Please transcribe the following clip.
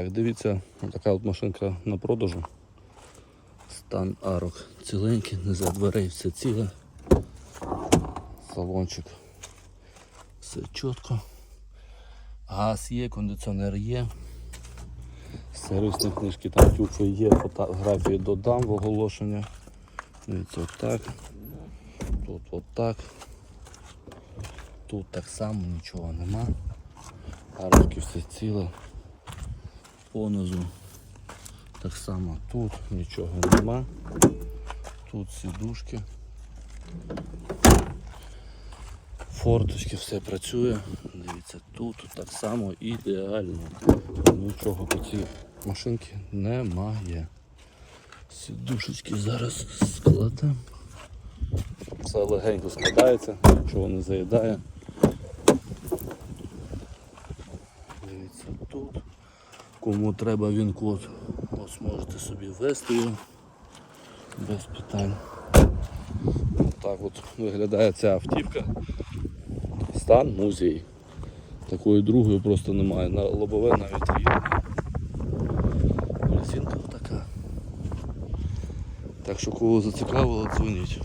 Так, дивіться, така от машинка на продажу. Стан арок ціленький, не за дверей все ціле. Салончик. Все чітко. Газ є, кондиціонер є. Сервісні книжки там тюфи є, фотографії додам в оголошення. Дивіться, отак. Тут отак. Тут так само нічого нема. Арочки все ціле. Понизу так само тут нічого нема. Тут сідушки. Форточки все працює. Дивіться, тут так само ідеально. Нічого по цій машинці немає. Сідушечки зараз складемо. Все легенько складається, нічого не заїдає. Дивіться тут. Кому треба він код, ось можете собі ввести його без питань. Так от виглядає ця автівка. Стан музей. Такої другої просто немає. На лобове навіть є. Резинка така. Так що кого зацікавило, дзвоніть.